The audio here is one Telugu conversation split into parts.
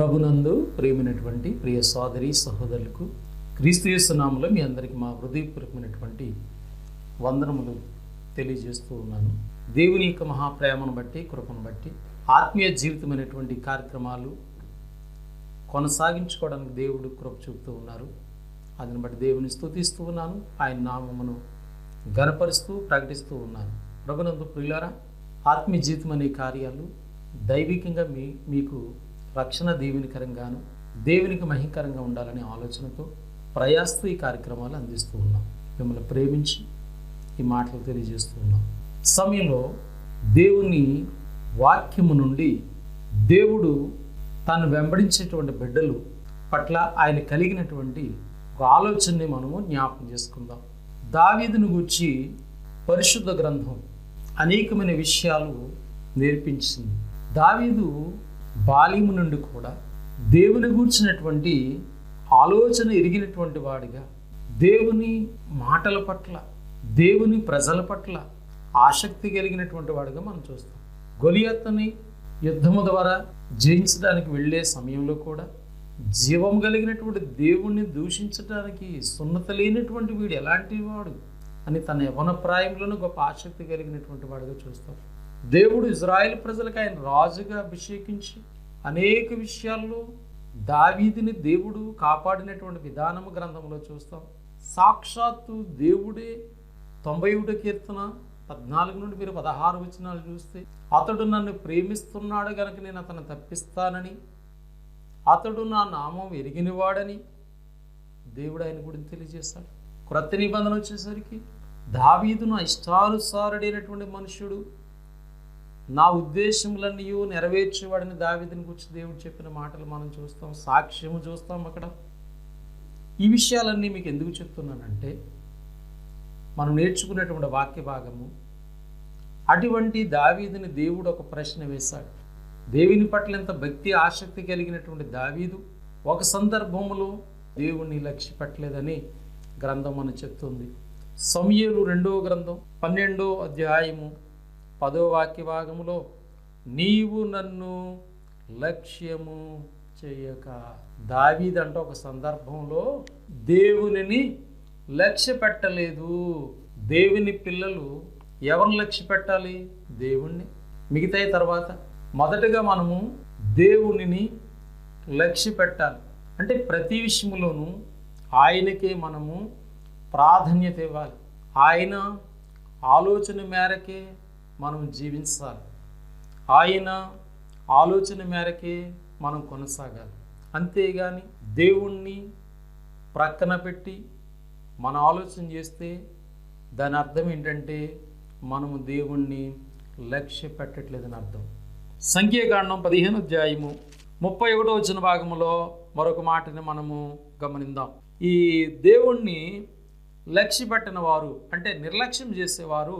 ప్రభునందు ప్రియమైనటువంటి ప్రియ సోదరి సహోదరులకు క్రీస్తు యేసునామలో మీ అందరికీ మా హృదయపూర్వకమైనటువంటి వందనములు తెలియజేస్తూ ఉన్నాను. దేవుని యొక్క మహాప్రేమను బట్టి కృపను బట్టి ఆత్మీయ జీవితమైనటువంటి కార్యక్రమాలు కొనసాగించుకోవడానికి దేవుడు కృప చూపుతూ ఉన్నారు. అదిని బట్టి దేవుని స్థుతిస్తూ ఉన్నాను. ఆయన నామమును గనపరుస్తూ ప్రకటిస్తూ ఉన్నాను. ప్రభునందు ప్రియులారా ఆత్మీయ జీవితం అనే కార్యాలు దైవికంగా మీ మీకు రక్షణ దేవునికరంగాను దేవునికి మహికరంగా ఉండాలనే ఆలోచనతో ప్రయాస్తూ ఈ కార్యక్రమాలు అందిస్తూ ఉన్నాం. మిమ్మల్ని ప్రేమించి ఈ మాటలు తెలియజేస్తూ ఉన్నాం. సమయంలో దేవుని వాక్యము నుండి దేవుడు తాను వెంబడించేటువంటి బిడ్డలు పట్ల ఆయన కలిగినటువంటి ఒక ఆలోచనని మనము జ్ఞాపకం చేసుకుందాం. దావీదును గూర్చి పరిశుద్ధ గ్రంథం అనేకమైన విషయాలు నేర్పించింది. దావీదు బాల్యము నుండి కూడా దేవుని గూర్చినటువంటి ఆలోచన ఎరిగినటువంటి వాడిగా దేవుని మాటల పట్ల దేవుని ప్రజల పట్ల ఆసక్తి కలిగినటువంటి వాడిగా మనం చూస్తాం. గొలియత్తని యుద్ధము ద్వారా జయించడానికి వెళ్ళే సమయంలో కూడా జీవం కలిగినటువంటి దేవుణ్ణి దూషించడానికి సున్నత లేనటువంటి వీడు ఎలాంటి వాడు అని తన యవన ప్రాయంలోనూ గొప్ప ఆసక్తి కలిగినటువంటి వాడుగా చూస్తాం. దేవుడు ఇజ్రాయెల్ ప్రజలకు ఆయన రాజుగా అభిషేకించి అనేక విషయాల్లో దావీదిని దేవుడు కాపాడినటువంటి విధానము గ్రంథంలో చూస్తాం. సాక్షాత్తు దేవుడే తొంభై ఒకటి కీర్తన పద్నాలుగు నుండి మీరు పదహారు వచనాలు చూస్తే అతడు నన్ను ప్రేమిస్తున్నాడు గనక నేను అతను తప్పిస్తానని అతడు నా నామం ఎరిగినవాడని దేవుడు ఆయన గురించి తెలియజేశాడు క్రొత్త నిబంధన వచ్చేసరికి దావీదును ఇష్టానుసారుడైనటువంటి మనుషుడు నా ఉద్దేశములన్నీ నెరవేర్చేవాడిని దావీదుని గురించి దేవుడు చెప్పిన మాటలు మనం చూస్తాం సాక్ష్యము చూస్తాం అక్కడ. ఈ విషయాలన్నీ మీకు ఎందుకు చెప్తున్నానంటే మనం నేర్చుకునేటువంటి వాక్య భాగము అటువంటి దావీదిని దేవుడు ఒక ప్రశ్న వేశాడు. దేవుని పట్ల ఎంత భక్తి ఆసక్తి కలిగినటువంటి దావీదు ఒక సందర్భంలో దేవుణ్ణి లక్ష్య పెట్టలేదని గ్రంథం అని చెప్తుంది. సమయలు రెండో గ్రంథం పన్నెండో అధ్యాయము పదో వాక్య భాగంలో నీవు నన్ను లక్ష్యము చేయక. దావీదంట ఒక సందర్భంలో దేవునిని లక్ష్య పెట్టలేదు దేవుని పిల్లలు ఎవరిని లక్ష్య పెట్టాలి దేవుణ్ణి. మిగతాయి తర్వాత మొదటగా మనము దేవునిని లక్ష్య పెట్టాలి అంటే ప్రతి విషయంలోనూ ఆయనకే మనము ప్రాధాన్యత ఇవ్వాలి. ఆయన ఆలోచన మేరకే మనం జీవించాలి. ఆయన ఆలోచన మేరకే మనం కొనసాగాలి. అంతేగాని దేవుణ్ణి ప్రక్కన పెట్టి మన ఆలోచన చేస్తే దాని అర్థం ఏంటంటే మనము దేవుణ్ణి లక్ష్య పెట్టట్లేదని అర్థం. సంఖ్యాకాండం పదిహేను అధ్యాయము ముప్పై ఒకటో వచ్చిన భాగంలో మరొక మాటని మనము గమనిద్దాం ఈ దేవుణ్ణి లక్ష్య పెట్టిన వారు అంటే నిర్లక్ష్యం చేసేవారు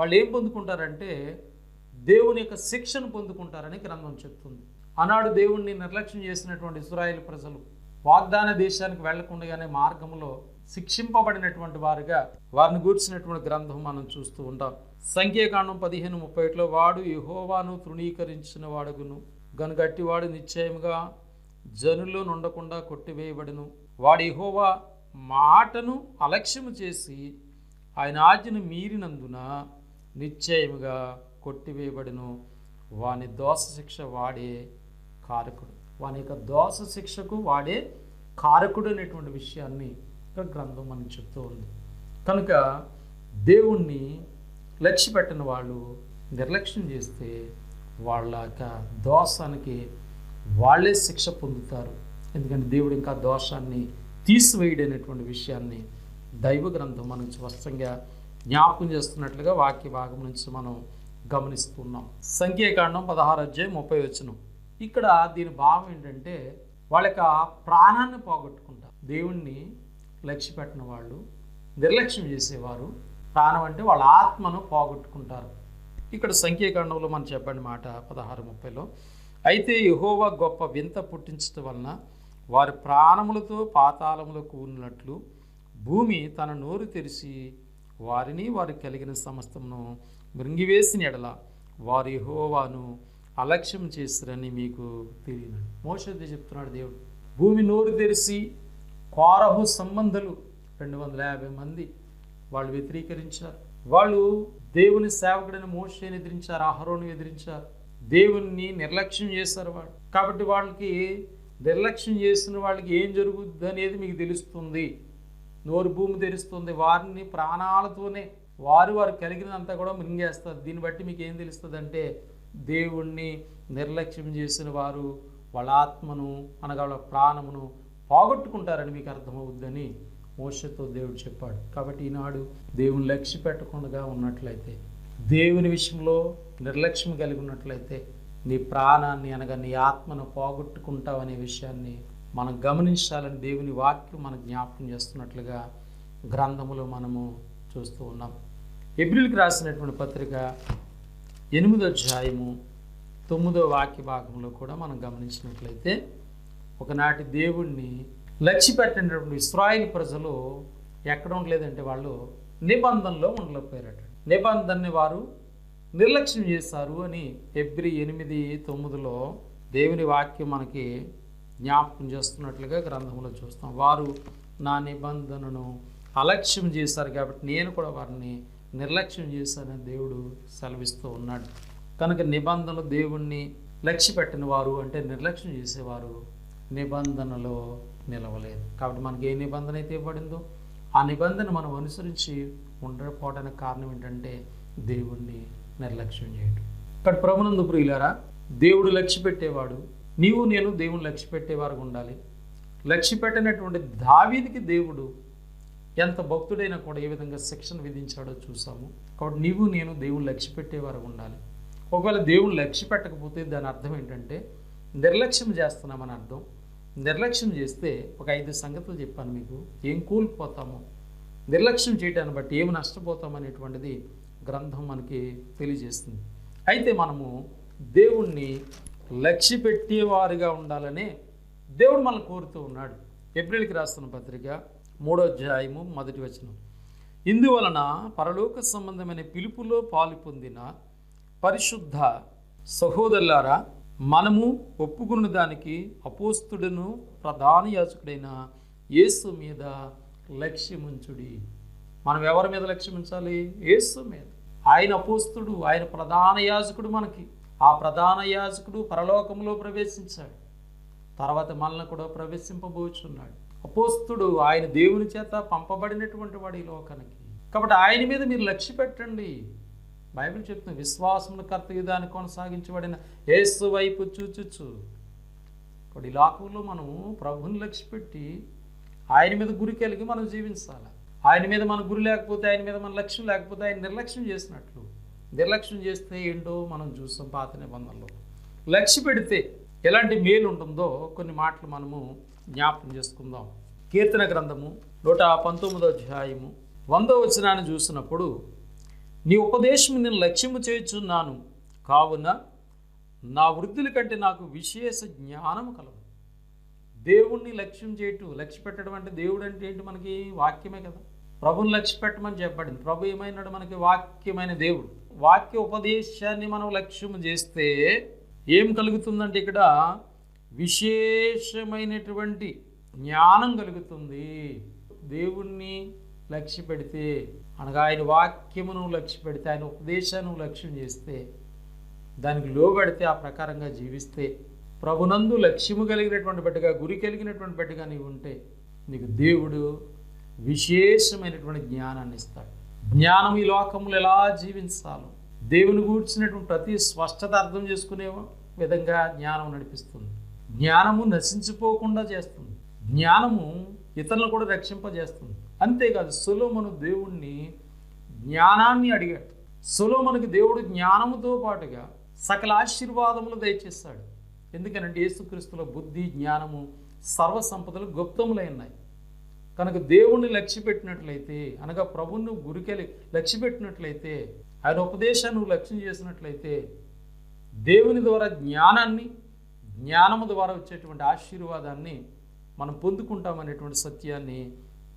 వాళ్ళు ఏం పొందుకుంటారంటే దేవుని యొక్క శిక్షను పొందుకుంటారని గ్రంథం చెప్తుంది. ఆనాడు దేవుణ్ణి నిర్లక్ష్యం చేసినటువంటి ఇస్రాయేల్ ప్రజలు వాగ్దాన దేశానికి వెళ్ళకుండానే మార్గంలో శిక్షింపబడినటువంటి వారుగా వారిని గూర్చినటువంటి గ్రంథం మనం చూస్తూ ఉంటాం. సంఖ్యాకాండం పదిహేను ముప్పై ఒకటిలో వాడు యహోవాను తృణీకరించిన వాడుగును గనుగట్టివాడు నిశ్చయముగా జనుల్లో నుండకుండా కొట్టివేయబడును. వాడు యహోవా మాటను అలక్ష్యము చేసి ఆయన ఆజ్ఞను మీరినందున నిశ్చయముగా కొట్టివేయబడును. వాని దోష శిక్ష వాడే కారకుడు. వాని యొక్క దోష శిక్షకు వాడే కారకుడు అనేటువంటి విషయాన్ని ఇక్కడ గ్రంథం మనం చెప్తూ ఉంది. కనుక దేవుణ్ణి లక్ష్య పెట్టిన వాళ్ళు నిర్లక్ష్యం చేస్తే వాళ్ళ యొక్క దోషానికి వాళ్ళే శిక్ష పొందుతారు. ఎందుకంటే దేవుడు ఇంకా దోషాన్ని తీసివేయడనేటువంటి విషయాన్ని దైవ గ్రంథం మనకు స్పష్టంగా జ్ఞాపకం చేస్తున్నట్లుగా వాక్య భాగం నుంచి మనం గమనిస్తున్నాం. సంఖ్యాకాండం పదహారు అధ్యాయం ముప్పై వచ్చును ఇక్కడ దీని భావం ఏంటంటే వాళ్ళ యొక్క ప్రాణాన్ని పోగొట్టుకుంటారు. దేవుణ్ణి లక్ష్య పెట్టిన వాళ్ళు నిర్లక్ష్యం చేసేవారు ప్రాణం అంటే వాళ్ళ ఆత్మను పోగొట్టుకుంటారు. ఇక్కడ సంఖ్యాకాండంలో మనం చెప్పండి మాట పదహారు ముప్పైలో. అయితే యహోవా గొప్ప వింత పుట్టించడం వలన వారి ప్రాణములతో పాతాళములో ఉన్నట్లు భూమి తన నోరు తెరిచి వారిని వారికి కలిగిన సమస్తమును మృంగివేసిన ఎడల వారి హోవాను అలక్ష్యం చేస్తారని మీకు తెలియను మోసది చెప్తున్నాడు దేవుడు భూమి నోరు తెరిచి కోరహు సంబంధులు రెండు వందల యాభై మంది వాళ్ళు వ్యతిరేకరించారు. వాళ్ళు దేవుని సేవకుడైన మోషేని ఎదిరించారు ఆహరోను ఎదిరించారు. దేవుణ్ణి నిర్లక్ష్యం చేశారు వాళ్ళు. కాబట్టి వాళ్ళకి నిర్లక్ష్యం చేసిన వాళ్ళకి ఏం జరుగుద్ది అనేది మీకు తెలుస్తుంది. నోరు భూమి తెరుస్తుంది. వారిని ప్రాణాలతోనే వారు వారు కలిగినంతా కూడా మింగేస్తారు దీన్ని బట్టి మీకు ఏం తెలుస్తుంది అంటే దేవుణ్ణి నిర్లక్ష్యం చేసిన వారు వాళ్ళ ఆత్మను అనగా వాళ్ళ ప్రాణమును పోగొట్టుకుంటారని మీకు అర్థమవుద్దని మోసతో దేవుడు చెప్పాడు. కాబట్టి ఈనాడు దేవుని లక్ష్య పెట్టకుండా ఉన్నట్లయితే దేవుని విషయంలో నిర్లక్ష్యం కలిగి ఉన్నట్లయితే నీ ప్రాణాన్ని అనగా నీ ఆత్మను పోగొట్టుకుంటావు అనే విషయాన్ని మనం గమనించాలని దేవుని వాక్యం మనకు జ్ఞాపకం చేస్తున్నట్లుగా గ్రంథములో మనము చూస్తూ ఉన్నాం. ఎబ్రిల్కి రాసినటువంటి పత్రిక ఎనిమిదో అధ్యాయము తొమ్మిదో వాక్య భాగంలో కూడా మనం గమనించినట్లయితే ఒకనాటి దేవుణ్ణి లక్ష్యపెట్టినటువంటి ఇస్రాయిల్ ప్రజలు ఎక్కడ ఉండలేదంటే వాళ్ళు నిబంధనలో ఉండలేకపోయారట. నిబంధనని వారు నిర్లక్ష్యం చేశారు అని ఎబ్రి ఎనిమిది తొమ్మిదిలో దేవుని వాక్యం మనకి జ్ఞాపకం చేస్తున్నట్లుగా గ్రంథంలో చూస్తాం. వారు నా నిబంధనను అలక్ష్యం చేశారు కాబట్టి నేను కూడా వారిని నిర్లక్ష్యం చేశానని దేవుడు సెలవిస్తూ ఉన్నాడు. కనుక నిబంధనలు దేవుణ్ణి లక్ష్య పెట్టిన వారు అంటే నిర్లక్ష్యం చేసేవారు నిబంధనలో నిలవలేదు. కాబట్టి మనకి ఏ నిబంధన అయితే ఇవ్వబడిందో ఆ నిబంధన మనం అనుసరించి ఉండకపోవడానికి కారణం ఏంటంటే దేవుణ్ణి నిర్లక్ష్యం చేయడం ఇక్కడ ప్రభునందు ప్రియులారా దేవుడు లక్ష్య పెట్టేవాడు నీవు నేను దేవుని లక్ష్య పెట్టేవారుగా ఉండాలి. లక్ష్య పెట్టినటువంటి దావీదికి దేవుడు ఎంత భక్తుడైనా కూడా ఏ విధంగా శిక్షణ విధించాడో చూసాము. కాబట్టి నీవు నేను దేవుని లక్ష్య పెట్టేవారు ఉండాలి. ఒకవేళ దేవుని లక్ష్య పెట్టకపోతే దాని అర్థం ఏంటంటే నిర్లక్ష్యం చేస్తున్నామని అర్థం. నిర్లక్ష్యం చేస్తే ఒక ఐదు సంగతులు చెప్పాను మీకు. ఏం కూలిపోతామో. నిర్లక్ష్యం చేయటాన్ని బట్టి ఏమి నష్టపోతాం అనేటువంటిది గ్రంథం మనకి తెలియజేస్తుంది. అయితే మనము దేవుణ్ణి లక్ష్య పెట్టేవారుగా ఉండాలని దేవుడు మనల్ని కోరుతూ ఉన్నాడు. ఏప్రిల్కి రాస్తున్న పత్రిక మూడో అధ్యాయము మొదటి వచనం. ఇందువలన పరలోక సంబంధమైన పిలుపులో పాలు పొందిన పరిశుద్ధ సహోదరులారా మనము ఒప్పుకున్న దానికి అపోస్తుడును ప్రధాన యాచకుడైన యేసు మీద లక్ష్యముంచుడి. మనం ఎవరి మీద లక్ష్యముంచాలి? యేసు మీద. ఆయన అపోస్తుడు ఆయన ప్రధాన యాజకుడు మనకి. ఆ ప్రధాన యాజకుడు పరలోకంలో ప్రవేశించాడు. తర్వాత మనల్ని కూడా ప్రవేశింపబోచున్నాడు. అపోస్తుడు ఆయన దేవుని చేత పంపబడినటువంటి వాడు ఈ లోకానికి. కాబట్టి ఆయన మీద మీరు లక్ష్య పెట్టండి. బైబిల్ చెప్తుంది విశ్వాసమును కర్తయుధాన్ని దాన్ని కొనసాగించబడిన యేసు వైపు చూచుచు. ఇప్పుడు ఈ లోకంలో మనం ప్రభుని లక్ష్య పెట్టి ఆయన మీద గురి కలిగి మనం జీవించాలి? ఆయన మీద మన గురి లేకపోతే ఆయన మీద మన లక్ష్యం లేకపోతే ఆయన నిర్లక్ష్యం చేసినట్లు. నిర్లక్ష్యం చేస్తే ఏంటో మనం చూస్తాం పాత నిబంధనలో. లక్ష్య పెడితే ఎలాంటి మేలు ఉంటుందో కొన్ని మాటలు మనము జ్ఞాపకం చేసుకుందాం. కీర్తన గ్రంథము నూట పంతొమ్మిదో అధ్యాయము వందో వచనాన్ని చూసినప్పుడు నీ ఉపదేశం నేను లక్ష్యము చేయుచున్నాను కావున నా వృద్ధుల కంటే నాకు విశేష జ్ఞానము కలదు. దేవుణ్ణి లక్ష్యం చేయటం లక్ష్య పెట్టడం అంటే దేవుడు అంటే ఏంటి మనకి వాక్యమే కదా. ప్రభుని లక్ష్య పెట్టమని చెప్పబడింది. ప్రభు ఏమైనాడు మనకి వాక్యమైన దేవుడు. వాక్య ఉపదేశాన్ని మనం లక్ష్యం చేస్తే ఏం కలుగుతుందంటే ఇక్కడ విశేషమైనటువంటి జ్ఞానం కలుగుతుంది. దేవుణ్ణి లక్ష్య పెడితే అనగా ఆయన వాక్యమును లక్ష్య పెడితే ఆయన ఉపదేశాన్ని లక్ష్యం చేస్తే దానికి లోబడితే ఆ ప్రకారంగా జీవిస్తే ప్రభునందు లక్ష్యము కలిగినటువంటి బిడ్డగా గురి కలిగినటువంటి బిడ్డగా నీవు ఉంటే నీకు దేవుడు విశేషమైనటువంటి జ్ఞానాన్ని ఇస్తాడు. జ్ఞానం ఈ లోకంలో ఎలా జీవించాలో దేవుని కూర్చున్నటువంటి ప్రతి స్పష్టత అర్థం చేసుకునే విధంగా జ్ఞానం నడిపిస్తుంది. జ్ఞానము నశించిపోకుండా చేస్తుంది. జ్ఞానము ఇతరులను కూడా రక్షింపజేస్తుంది. అంతేకాదు సులోమను దేవుణ్ణి జ్ఞానాన్ని అడిగాడు. సొలోమనుకి దేవుడు జ్ఞానముతో పాటుగా సకల ఆశీర్వాదములు దయచేస్తాడు ఎందుకనంటే యేసుక్రీస్తుల బుద్ధి జ్ఞానము సర్వసంపదలు గుప్తములై ఉన్నాయి. తనకు దేవుణ్ణి లక్ష్య పెట్టినట్లయితే అనగా ప్రభువును గురికెళ్ళి లక్ష్య పెట్టినట్లయితే ఆయన ఉపదేశాన్ని నువ్వు లక్ష్యం చేసినట్లయితే దేవుని ద్వారా జ్ఞానాన్ని జ్ఞానము ద్వారా వచ్చేటువంటి ఆశీర్వాదాన్ని మనం పొందుకుంటామనేటువంటి సత్యాన్ని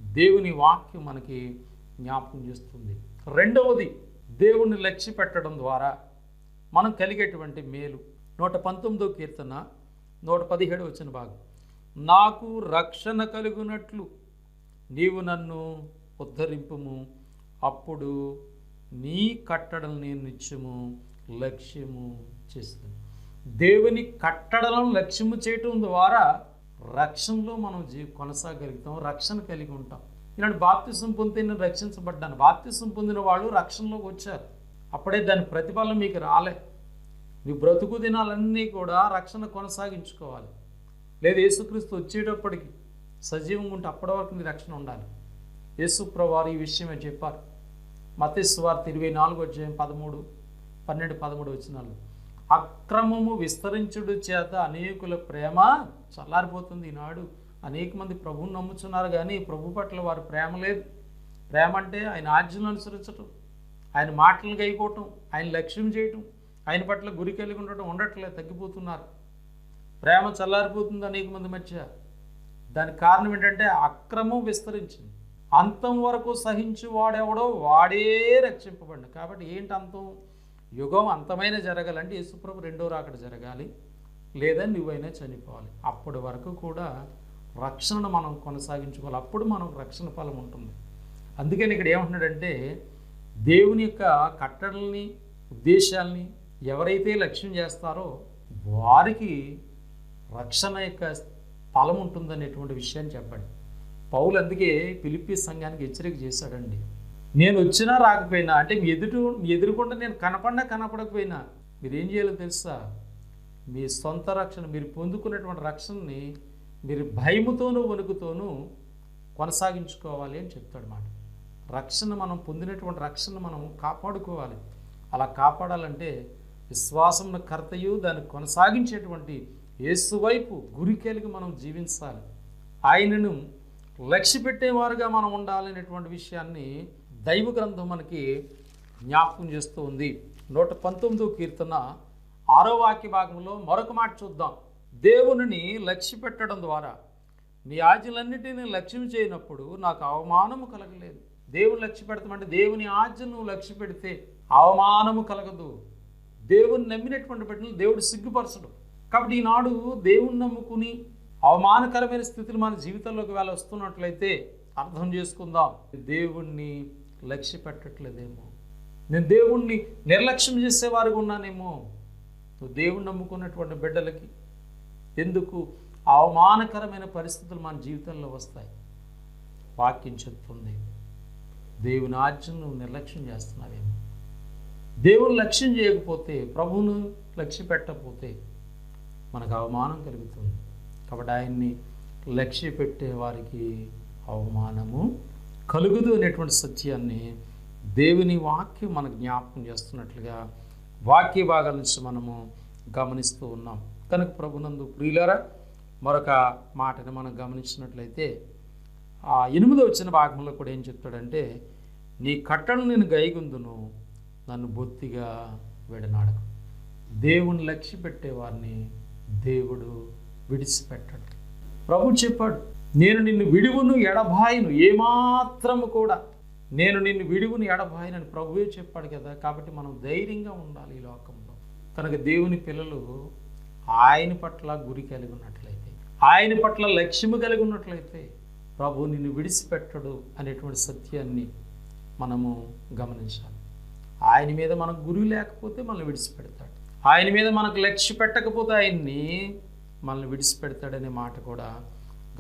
దేవుని వాక్యం మనకి జ్ఞాపకం చేస్తుంది. రెండవది దేవుణ్ణి లక్ష్య పెట్టడం ద్వారా మనం కలిగేటువంటి మేలు. నూట పంతొమ్మిదో కీర్తన నూట పదిహేడు వచ్చిన భాగం. నాకు రక్షణ కలుగునట్లు నీవు నన్ను ఉద్ధరింపుము. అప్పుడు నీ కట్టడలు నేను నిత్యము లక్ష్యము చేస్తాను. దేవుని కట్టడలను లక్ష్యము చేయటం ద్వారా రక్షణలో మనం జీ కొనసాగలుగుతాం రక్షణ కలిగి ఉంటాం. ఇలాంటి బాప్తిసం పొందితే నేను రక్షించబడ్డాను. బాప్తిసం పొందిన వాళ్ళు రక్షణలోకి వచ్చారు. అప్పుడే దాని ప్రతిఫలం మీకు రాలే. నీ బ్రతుకు దినాలన్నీ కూడా రక్షణ కొనసాగించుకోవాలి. లేదు యేసుక్రీస్తు వచ్చేటప్పటికి సజీవంగా ఉంటే అప్పటి వరకు మీ రక్షణ ఉండాలి. యేసుప్రవారు ఈ విషయమే చెప్పారు. మతేశ్వార్త ఇరవై నాలుగు అధ్యాయం పదమూడు పన్నెండు పదమూడు వచ్చినాలు అక్రమము విస్తరించుడు చేత అనేకుల ప్రేమ చల్లారిపోతుంది. ఈనాడు అనేక మంది ప్రభువుని నమ్ముచున్నారు కానీ ప్రభు పట్ల వారి ప్రేమ లేదు. ప్రేమ అంటే ఆయన ఆజ్ఞలను అనుసరించటం ఆయన మాటలు గైకోవటం ఆయన లక్ష్యం చేయటం ఆయన పట్ల గురి కలిగి ఉండటం ఉండట్లేదు తగ్గిపోతున్నారు. ప్రేమ చల్లారిపోతుంది అనేక మంది మధ్య. దానికి కారణం ఏంటంటే అక్రమం విస్తరించింది. అంతం వరకు సహించి వాడెవడో వాడే రక్షింపబడి కాబట్టి ఏంటి అంతం? యుగం అంతమైన జరగాలంటే యేసుప్రభు రెండో రాకడ జరగాలి లేదా నువ్వైనా చనిపోవాలి. అప్పటి వరకు కూడా రక్షణను మనం కొనసాగించుకోవాలి. అప్పుడు మనం రక్షణ ఫలం ఉంటుంది. అందుకని ఇక్కడ ఏమంటున్నాడంటే దేవుని యొక్క కట్టడల్ని ఉద్దేశాలని ఎవరైతే లక్ష్యం చేస్తారో వారికి రక్షణ యొక్క ఫలం ఉంటుందనేటువంటి విషయాన్ని చెప్పండి. పౌలు అందుకే పిలిపి సంఘానికి హెచ్చరిక చేశాడండి. నేను వచ్చినా రాకపోయినా అంటే మీ ఎదుటి మీ ఎదురుకుండా నేను కనపడినా కనపడకపోయినా మీరేం చేయాలో తెలుసా? మీ సొంత రక్షణ మీరు పొందుకున్నటువంటి రక్షణని మీరు భయముతోనూ వణుకుతోనూ కొనసాగించుకోవాలి అని చెప్తాడు మాట. రక్షణ మనం పొందినటువంటి రక్షణ మనం కాపాడుకోవాలి. అలా కాపాడాలంటే విశ్వాసం కర్తయు దాన్ని కొనసాగించేటువంటి యేసువైపు గురికెలిగి మనం జీవించాలి. ఆయనను లక్ష్య పెట్టేవారుగా మనం ఉండాలనేటువంటి విషయాన్ని దైవ గ్రంథం మనకి జ్ఞాపకం చేస్తూ ఉంది. నూట పంతొమ్మిదో కీర్తన ఆరో వాక్య భాగంలో మరొక మాట చూద్దాం. దేవునిని లక్ష్య పెట్టడం ద్వారా నీ ఆజ్ఞలన్నిటినీ లక్ష్యం చేయనప్పుడు నాకు అవమానము కలగలేదు. దేవుని లక్ష్య పెడతామంటే దేవుని ఆజ్ఞను లక్ష్య పెడితే అవమానము కలగదు. దేవుని నమ్మినటువంటి బిడ్డలు దేవుడు సిగ్గుపరచడు. కాబట్టి ఈనాడు దేవుణ్ణి నమ్ముకుని అవమానకరమైన స్థితులు మన జీవితంలోకి వేళ వస్తున్నట్లయితే అర్థం చేసుకుందాం. దేవుణ్ణి లక్ష్య పెట్టట్లేదేమో నేను దేవుణ్ణి నిర్లక్ష్యం చేసేవారుగా ఉన్నానేమో. నువ్వు దేవుణ్ణి నమ్ముకున్నటువంటి బిడ్డలకి ఎందుకు అవమానకరమైన పరిస్థితులు మన జీవితంలో వస్తాయి? వాక్యం చెప్తుంది. దేవుని ఆజ్ఞను నువ్వు నిర్లక్ష్యం చేస్తున్నావేమో. దేవుని లక్ష్యం చేయకపోతే ప్రభువును లక్ష్య పెట్టకపోతే మనకు అవమానం కలుగుతుంది. కాబట్టి ఆయన్ని లక్ష్య పెట్టే వారికి అవమానము కలుగుదు అనేటువంటి సత్యాన్ని దేవుని వాక్యం మనకు జ్ఞాపకం చేస్తున్నట్లుగా వాక్య భాగాల నుంచి మనము గమనిస్తూ ఉన్నాం. కనుక ప్రభునందు ప్రియులరా మరొక మాటని మనం గమనించినట్లయితే ఆ ఎనిమిదో వచ్చిన భాగంలో కూడా ఏం చెప్తాడంటే నీ కట్టను నేను గైగుందును నన్ను బొత్తిగా విడనాడకు. దేవుని లక్ష్య పెట్టేవారిని దేవుడు విడిచిపెట్టడు. ప్రభు చెప్పాడు నేను నిన్ను విడువును ఎడబాయిను ఏమాత్రము కూడా. నేను నిన్ను విడువును ఎడబాయను అని ప్రభువే చెప్పాడు కదా కాబట్టి మనం ధైర్యంగా ఉండాలి ఈ లోకంలో. కనుక దేవుని పిల్లలు ఆయన పట్ల గురి కలిగి ఉన్నట్లయితే ఆయన పట్ల లక్ష్యము కలిగి ఉన్నట్లయితే ప్రభు నిన్ను విడిచిపెట్టడు అనేటువంటి సత్యాన్ని మనము గమనించాలి. ఆయన మీద మనకు గురి లేకపోతే మనల్ని విడిచిపెడతాడు. ఆయన మీద మనకు లక్ష్య పెట్టకపోతే ఆయన్ని మనల్ని విడిచిపెడతాడనే మాట కూడా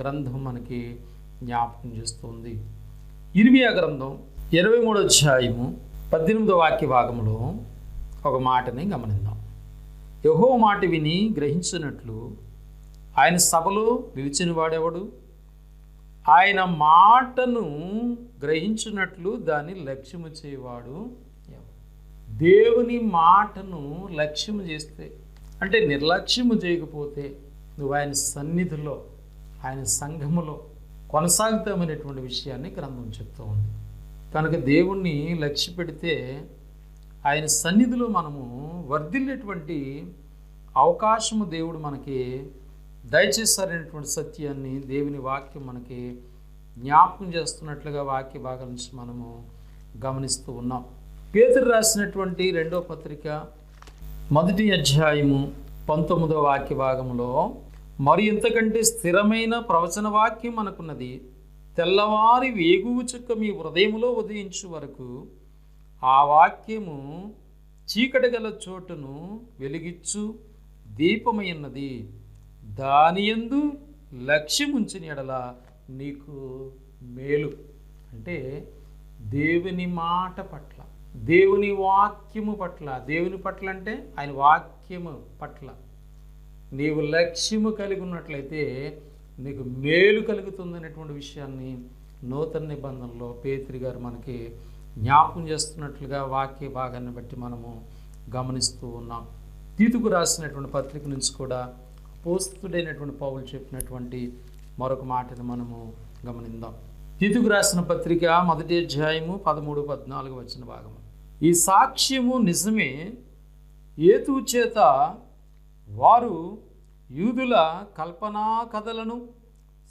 గ్రంథం మనకి జ్ఞాపకం చేస్తుంది. ఇరిమియా గ్రంథం ఇరవై మూడో అధ్యాయము పద్దెనిమిదో వాక్య భాగంలో ఒక మాటని గమనిద్దాం. యహో మాట విని గ్రహించినట్లు ఆయన సభలో నిలిచిన వాడెవడు? ఆయన మాటను గ్రహించినట్లు దాన్ని లక్ష్యము చేయవాడు దేవుని మాటను లక్ష్యం చేస్తే అంటే నిర్లక్ష్యము చేయకపోతే నువ్వు ఆయన సన్నిధిలో ఆయన సంఘములో కొనసాగుతామనేటువంటి విషయాన్ని గ్రంథం చెప్తూ ఉంది. కనుక దేవుణ్ణి లక్ష్య పెడితే ఆయన సన్నిధిలో మనము వర్ధిల్లేటువంటి అవకాశము దేవుడు మనకి దయచేస్తారనేటువంటి సత్యాన్ని దేవుని వాక్యం మనకి జ్ఞాపకం చేస్తున్నట్లుగా వాక్య భాగాల నుంచి మనము గమనిస్తూ ఉన్నాం. పేతురు రాసినటువంటి రెండో పత్రిక మొదటి అధ్యాయము పంతొమ్మిదో వాక్య భాగంలో మరి ఇంతకంటే స్థిరమైన ప్రవచన వాక్యం మనకున్నది తెల్లవారి వేగువు చుక్క మీ హృదయములో ఉదయించు వరకు ఆ వాక్యము చీకటి గల చోటును వెలిగిచ్చు దీపమైనది దాని యందు లక్ష్యముంచిన ఎడల నీకు మేలు. అంటే దేవుని మాట పట్ల దేవుని వాక్యము పట్ల దేవుని పట్ల అంటే ఆయన వాక్యము పట్ల. నీవు లక్ష్యము కలిగి ఉన్నట్లయితే నీకు మేలు కలుగుతుందనేటువంటి విషయాన్ని నూతన నిబంధనలో పేతురి గారు మనకి జ్ఞాపకం చేస్తున్నట్లుగా వాక్య భాగాన్ని బట్టి మనము గమనిస్తూ ఉన్నాం. తీతుకు రాసినటువంటి పత్రిక నుంచి కూడా పోస్తుడైనటువంటి పౌలు చెప్పినటువంటి మరొక మాటను మనము గమనిద్దాం. తీతుకు రాసిన పత్రిక మొదటి అధ్యాయము పదమూడు పద్నాలుగు వచ్చిన భాగము. ఈ సాక్ష్యము నిజమే. ఏతు చేత వారు యూదుల కల్పనా కథలను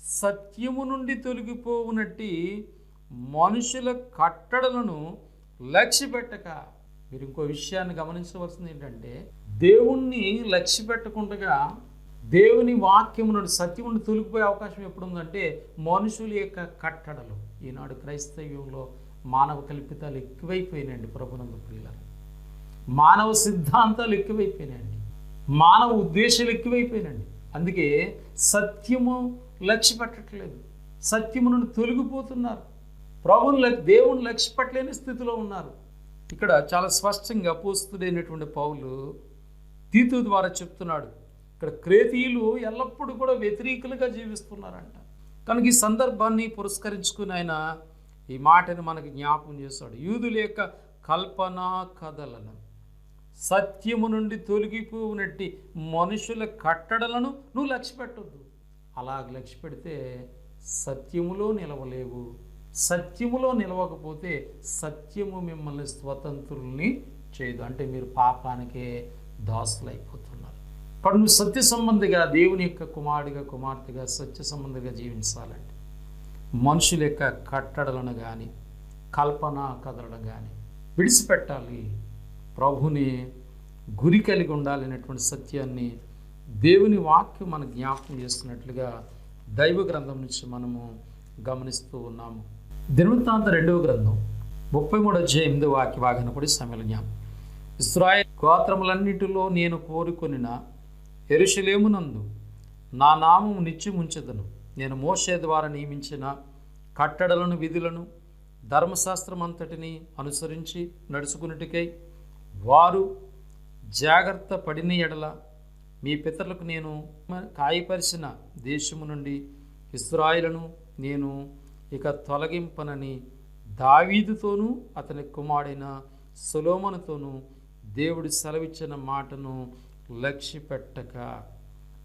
సత్యము నుండి తొలగిపోవునట్టి మనుషుల కట్టడలను లక్ష్య పెట్టక మీరు ఇంకో విషయాన్ని గమనించవలసింది ఏంటంటే దేవుణ్ణి లక్ష్యపెట్టకుండా దేవుని వాక్యము నుండి సత్యం తొలిగిపోయే అవకాశం ఎప్పుడు ఉందంటే మనుషుల యొక్క కట్టడలు. ఈనాడు క్రైస్తవ్యంలో మానవ కల్పితాలు ఎక్కువైపోయినాయండి ప్రభునందు ప్రియుల మానవ సిద్ధాంతాలు ఎక్కువైపోయినాయండి. మానవ ఉద్దేశాలు ఎక్కువైపోయినాయండి. అందుకే సత్యము లక్ష్య పెట్టట్లేదు సత్యము నుండి తొలగిపోతున్నారు. ప్రభుని దేవుని లక్ష్య పెట్టలేని స్థితిలో ఉన్నారు. ఇక్కడ చాలా స్పష్టంగా పోస్తుడైనటువంటి పౌలు తీతు ద్వారా చెప్తున్నాడు. ఇక్కడ క్రేతీయులు ఎల్లప్పుడూ కూడా వ్యతిరేకులుగా జీవిస్తున్నారంట. కనుక ఈ సందర్భాన్ని పురస్కరించుకుని ఆయన ఈ మాటని మనకి జ్ఞాపకం చేస్తాడు. యూదుల యొక్క కల్పనా కథలను సత్యము నుండి తొలగిపోవునట్టి మనుషుల కట్టడలను నువ్వు లక్ష్య పెట్టొద్దు అలాగ లక్ష్య పెడితే సత్యములో నిలవలేవు. సత్యములో నిలవకపోతే సత్యము మిమ్మల్ని స్వతంత్రుల్ని చేయదు. అంటే మీరు పాపానికే దాసులైపోతున్నారు ఇప్పుడు నువ్వు సత్య సంబంధిగా దేవుని యొక్క కుమారుడిగా కుమార్తెగా సత్య సంబంధిగా జీవించాలంటే మనుషుల యొక్క కట్టడలను కానీ కల్పన కథలను కానీ విడిచిపెట్టాలి. ప్రభుని గురి కలిగి ఉండాలనేటువంటి సత్యాన్ని దేవుని వాక్యం మన జ్ఞాపకం చేస్తున్నట్లుగా దైవ గ్రంథం నుంచి మనము గమనిస్తూ ఉన్నాము. దినవృత్తాంత రెండవ గ్రంథం ముప్పై మూడు అధ్యాయం ఎనిమిది వాక్య వాగిన కూడా సమయంలో జ్ఞాపకం. ఇస్రాయల్ గోత్రములన్నిటిలో నేను కోరుకొనిన ఎరుషులేమునందు నా నామము నిత్యముంచెదను. నేను మోషే ద్వారా నియమించిన కట్టడలను విధులను ధర్మశాస్త్రం అంతటిని అనుసరించి నడుచుకున్నటికై వారు జాగ్రత్త పడిన ఎడల మీ పితరులకు నేను కాయపరిచిన దేశము నుండి ఇస్రాయిలను నేను ఇక తొలగింపనని దావీదుతోనూ అతని కుమారుడైన సులోమనుతోనూ దేవుడు సెలవిచ్చిన మాటను లక్ష్యపెట్టక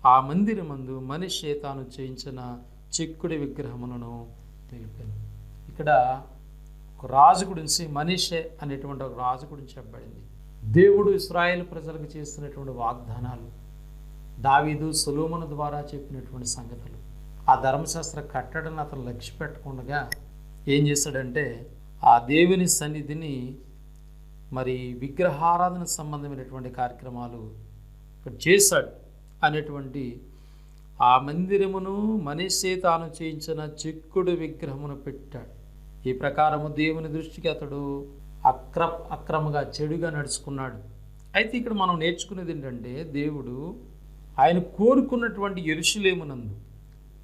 ఆ మందిరమందు మనిషి తాను చేయించిన చిక్కుడి విగ్రహములను తెలిపాను ఇక్కడ ఒక రాజు గురించి మనిషే అనేటువంటి ఒక రాజు గురించి చెప్పబడింది. దేవుడు ఇస్రాయేల్ ప్రజలకు చేస్తున్నటువంటి వాగ్దానాలు దావీదు సులోమన ద్వారా చెప్పినటువంటి సంగతులు. ఆ ధర్మశాస్త్ర కట్టడను అతను లక్ష్య పెట్టకుండా ఏం చేశాడంటే ఆ దేవుని సన్నిధిని మరి విగ్రహారాధన సంబంధమైనటువంటి కార్యక్రమాలు చేశాడు అనేటువంటి ఆ మందిరమును మనిషి తాను చేయించిన చిక్కుడు విగ్రహమును పెట్టాడు. ఈ ప్రకారము దేవుని దృష్టికి అతడు అక్ర అక్రమగా చెడుగా నడుచుకున్నాడు. అయితే ఇక్కడ మనం నేర్చుకునేది ఏంటంటే దేవుడు ఆయన కోరుకున్నటువంటి ఎరుషులేమునందు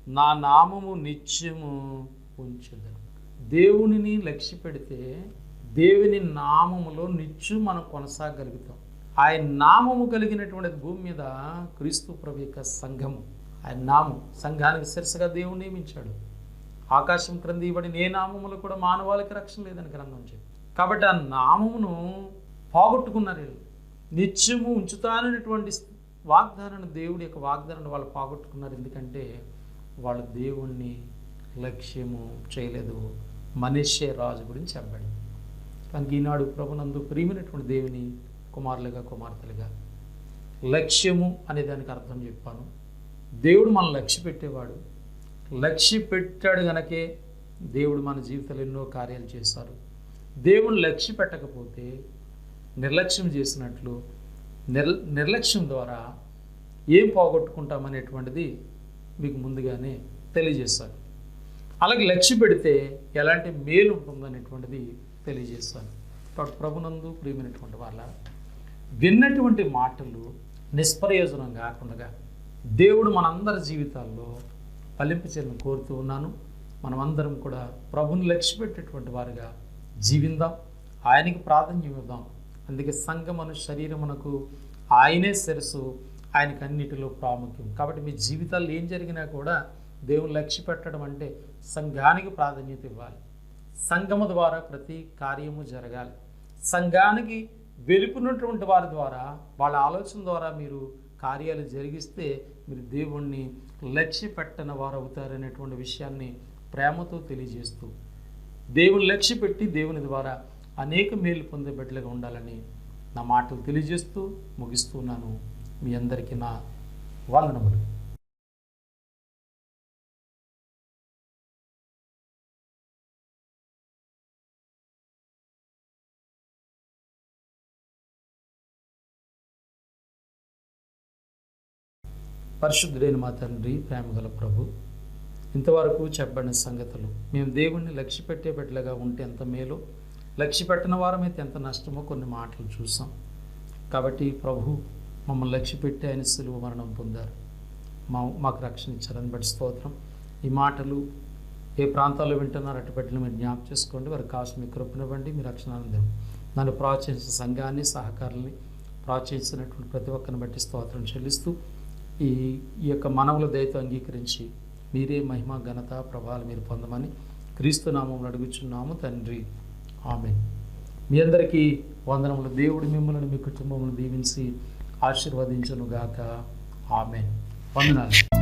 నా నామము నిత్యము ఉంచదు దేవునిని లక్ష్య పెడితే దేవుని నామములో నిత్యం మనం కొనసాగలుగుతాం. ఆయన నామము కలిగినటువంటి భూమి మీద క్రీస్తు ప్రభు యొక్క సంఘము ఆయన నామం సంఘానికి శిరసగా దేవుడు నియమించాడు. ఆకాశం క్రింద ఇవ్వబడిన ఏ నామములు కూడా మానవాళికి రక్షణ లేదని గ్రంథం చెప్పి కాబట్టి ఆ నామమును పోగొట్టుకున్నారు వీళ్ళు. నిత్యము ఉంచుతాననేటువంటి వాగ్దానాన్ని దేవుడి యొక్క వాగ్దానాన్ని వాళ్ళు పోగొట్టుకున్నారు. ఎందుకంటే వాళ్ళు దేవుణ్ణి లక్ష్యము చేయలేదు. మనిషే రాజు గురించి చెప్పండి కనుక ఈనాడు ప్రభునందు ప్రియమైనటువంటి దేవుని కుమారులుగా కుమార్తెలుగా. లక్ష్యము అనే దానికి అర్థం చెప్పాను. దేవుడు మన లక్ష్య పెట్టేవాడు. లక్ష్య పెట్టాడు గనకే దేవుడు మన జీవితంలో ఎన్నో కార్యాలు చేస్తారు దేవుడు లక్ష్య పెట్టకపోతే నిర్లక్ష్యం చేసినట్లు నిర్ నిర్లక్ష్యం ద్వారా ఏం పోగొట్టుకుంటామనేటువంటిది మీకు ముందుగానే తెలియజేస్తాను అలాగే లక్ష్య పెడితే ఎలాంటి మేలు ఉంటుందనేటువంటిది తెలియజేస్తాను కాబట్టి ప్రభునందు ప్రియమైనటువంటి వాళ్ళ విన్నటువంటి మాటలు నిష్ప్రయోజనం కాకుండా దేవుడు మనందరి జీవితాల్లో ఫలింపచేయాలని కోరుతూ ఉన్నాను. మనమందరం కూడా ప్రభుని లక్ష్యపెట్టేటువంటి వారుగా జీవిందాం. ఆయనకి ప్రాధాన్యం ఇద్దాం అందుకే సంఘమను శరీరమునకు ఆయనే శిరసు ఆయనకి అన్నిటిలో ప్రాముఖ్యం. కాబట్టి మీ జీవితాల్లో ఏం జరిగినా కూడా దేవుని లక్ష్య పెట్టడం అంటే సంఘానికి ప్రాధాన్యత ఇవ్వాలి. సంఘము ద్వారా ప్రతి కార్యము జరగాలి. సంఘానికి వెలుపున్నటువంటి వారి ద్వారా వాళ్ళ ఆలోచన ద్వారా మీరు కార్యాలు జరిగిస్తే మీరు దేవుణ్ణి లక్ష్య పెట్టని వారు అవుతారనేటువంటి విషయాన్ని ప్రేమతో తెలియజేస్తూ దేవుని లక్ష్య పెట్టి దేవుని ద్వారా అనేక మేలు పొందే బిడ్డలుగా ఉండాలని నా మాటలు తెలియజేస్తూ ముగిస్తున్నాను. మీ అందరికీ నా వందనములు. పరిశుద్ధుడైన మా తండ్రి ప్రేమగల ప్రభు ఇంతవరకు చెప్పబడిన సంగతులు. మేము దేవుణ్ణి లక్ష్య పెట్టే బిడ్డలుగా ఉంటే ఎంత మేలో? లక్ష్య పెట్టిన వారమైతే ఎంత నష్టమో కొన్ని మాటలు చూసాం. కాబట్టి ప్రభు మమ్మల్ని లక్ష్య పెట్టి ఆయన సులువు మరణం పొందారు. మా మాకు రక్షణ ఇచ్చారని బట్టి స్తోత్రం. ఈ మాటలు ఏ ప్రాంతాల్లో వింటున్నారు అటు బిడ్డలు మీరు జ్ఞాపకం చేసుకోండి. వారి కాసు మీ కృపనివ్వండి మీ రక్షణ ఆనందం నన్ను ప్రోత్సహించిన సంఘాన్ని సహకారుల్ని ప్రోత్సహించినటువంటి ప్రతి ఒక్కరిని బట్టి స్తోత్రం చెల్లిస్తూ ఈ ఈ యొక్క మనవుల దయతో అంగీకరించి మీరే మహిమ ఘనత ప్రభావాలు మీరు పొందమని క్రీస్తు నామంలో అడుగుచున్నాము తండ్రి. ఆమె మీ అందరికీ వందనములు. దేవుడు మిమ్మల్ని మీ కుటుంబమును దీవించి ఆశీర్వదించను గాక ఆమె వందనాలు.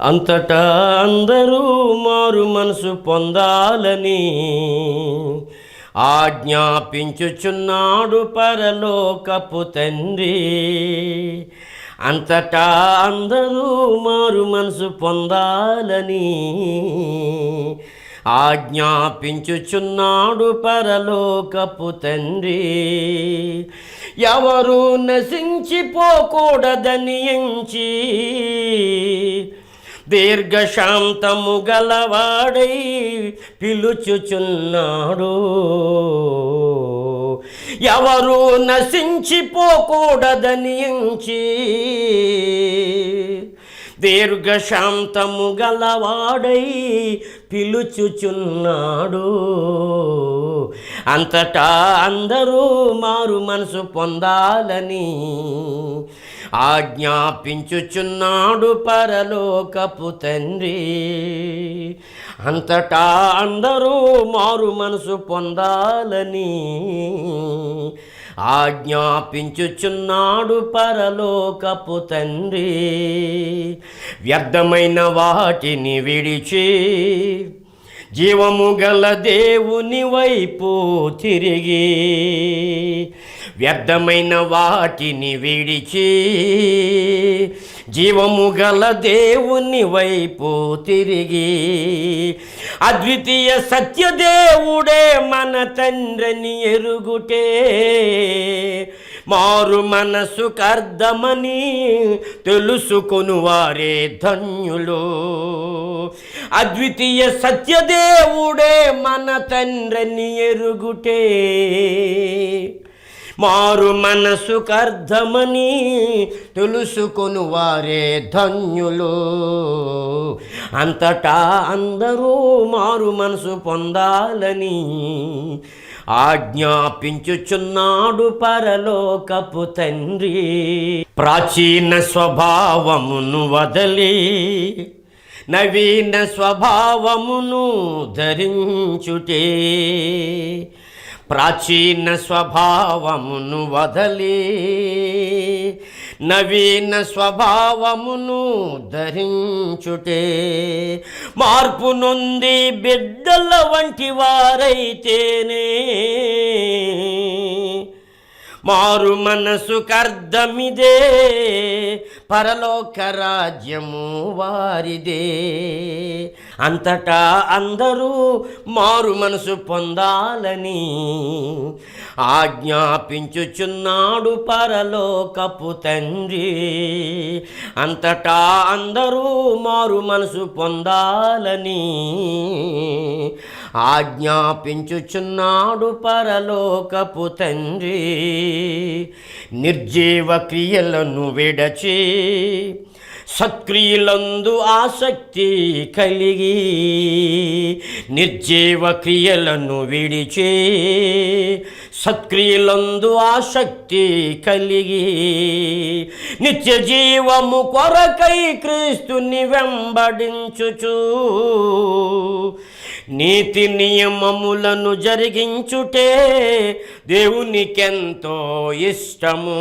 అంతటా అందరూ మారు మనసు పొందాలని ఆజ్ఞాపించుచున్నాడు పరలోకపు తండ్రి. అంతటా అందరూ మారు మనసు పొందాలని ఆజ్ఞాపించుచున్నాడు పరలోకపు తండ్రి. ఎవరు నశించిపోకూడదని ఎంచి దీర్ఘశాంతము గలవాడై పిలుచుచున్నాడు. ఎవరు నశించిపోకూడదని ఎంచి దీర్ఘశాంతము గలవాడై పిలుచుచున్నాడు. అంతటా అందరూ మారు మనసు పొందాలని ఆజ్ఞాపించుచున్నాడు పరలోకపు తండ్రి. అంతటా అందరూ మారు మనసు పొందాలని ఆజ్ఞాపించుచున్నాడు పరలోకపు తండ్రి. వ్యర్థమైన వాటిని విడిచి జీవము గల దేవుని వైపు తిరిగి వ్యర్థమైన వాటిని విడిచి జీవము గల దేవుని వైపు తిరిగి అద్వితీయ సత్యదేవుడే మన తండ్రిని ఎరుగుటే. మారు మనసుకు అర్థమని తెలుసుకొను వారే ధన్యులు. అద్వితీయ సత్యదేవుడే మన తండ్రిని ఎరుగుటే. మారు మనసుకర్ధమని అర్థమని తెలుసుకొను వారే ధన్యులు. అంతటా అందరూ మారు మనసు పొందాలని ఆజ్ఞాపించుచున్నాడు పరలోకపు తండ్రి. ప్రాచీన స్వభావమును వదలి నవీన స్వభావమును ధరించుటే. ప్రాచీన స్వభావమును వదలి నవీన స్వభావమును ధరించుటే మార్పు నొంది బిడ్డల వంటి వారైతేనే మారు మనసు అర్థమిదే పరలోక రాజ్యము వారిదే. అంతటా అందరూ మారు మనసు పొందాలని ఆజ్ఞాపించుచున్నాడు పరలోకపు తండ్రి. అంతటా అందరూ మారు మనసు పొందాలని ఆజ్ఞాపించుచున్నాడు పరలోకపు తండ్రి. నిర్జీవ క్రియలను విడచి సత్క్రియలందు ఆసక్తి కలిగి నిర్జీవ క్రియలను విడిచి సత్క్రియలందు ఆసక్తి కలిగి నిత్య జీవము కొరకై క్రీస్తుని వెంబడించుచు నీతి నియమములను జరిగించుటే దేవునికెంతో ఇష్టము.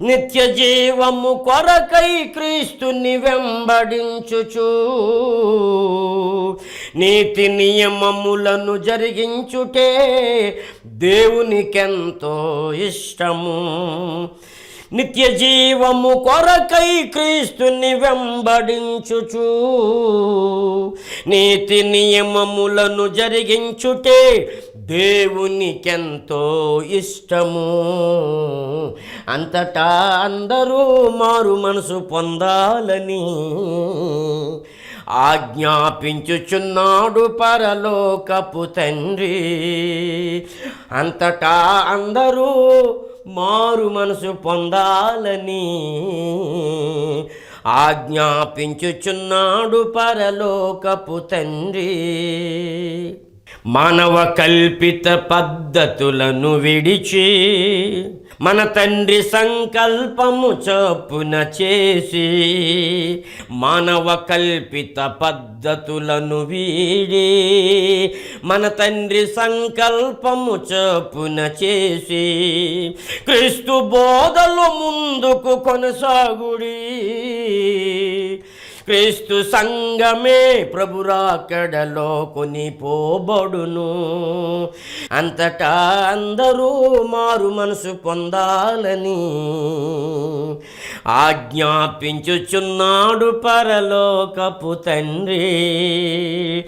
నిత్య జీవము కొరకై క్రీస్తుని వెంబడించుచు. నీతి నియమములను జరిగించుటే దేవునికెంతో ఇష్టము. నిత్య జీవము కొరకై క్రీస్తుని వెంబడించుచు. నీతి నియమములను జరిగించుటే దేవునికెంతో ఇష్టము. అంతటా అందరూ మారు మనసు పొందాలని ఆజ్ఞాపించుచున్నాడు పరలోకపు తండ్రి. అంతటా అందరూ మారు మనసు పొందాలని ఆజ్ఞాపించుచున్నాడు పరలోకపు తండ్రి. మానవ కల్పిత పద్ధతులను విడిచి మన తండ్రి సంకల్పము చొప్పున చేసి మానవ కల్పిత పద్ధతులను వీడి మన తండ్రి సంకల్పము చొప్పున చేసి క్రీస్తు బోధలు ముందుకు కొనసాగుడి. క్రీస్తు సంగమే ప్రభురాకడలో కొనిపోబడును. అంతటా అందరూ మారు మనసు పొందాలని ఆజ్ఞాపించుచున్నాడు పరలోకపు తండ్రి.